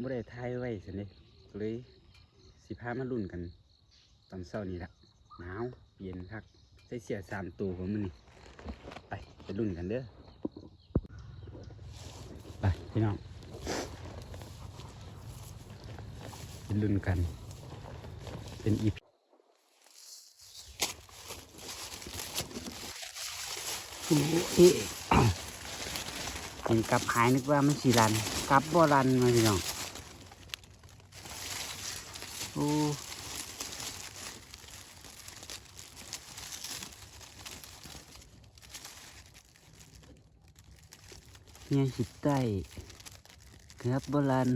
บ่ได้ทายไว้สินี่เลยสิพามาลุ้นกัน ตอนเช้านี้ละหนาวเย็นคักใส่เสียสามตัวผมมันนี่ไปไปลุ้นกันเด้อไปพี่น้องไปลุ้นกัน เป็นอีพีเห็นกลับหายนึกว่ามันสีรันกลับบ่รันมาพี่น้อง โอ้เนี่ยสิใต้ครับโบราณ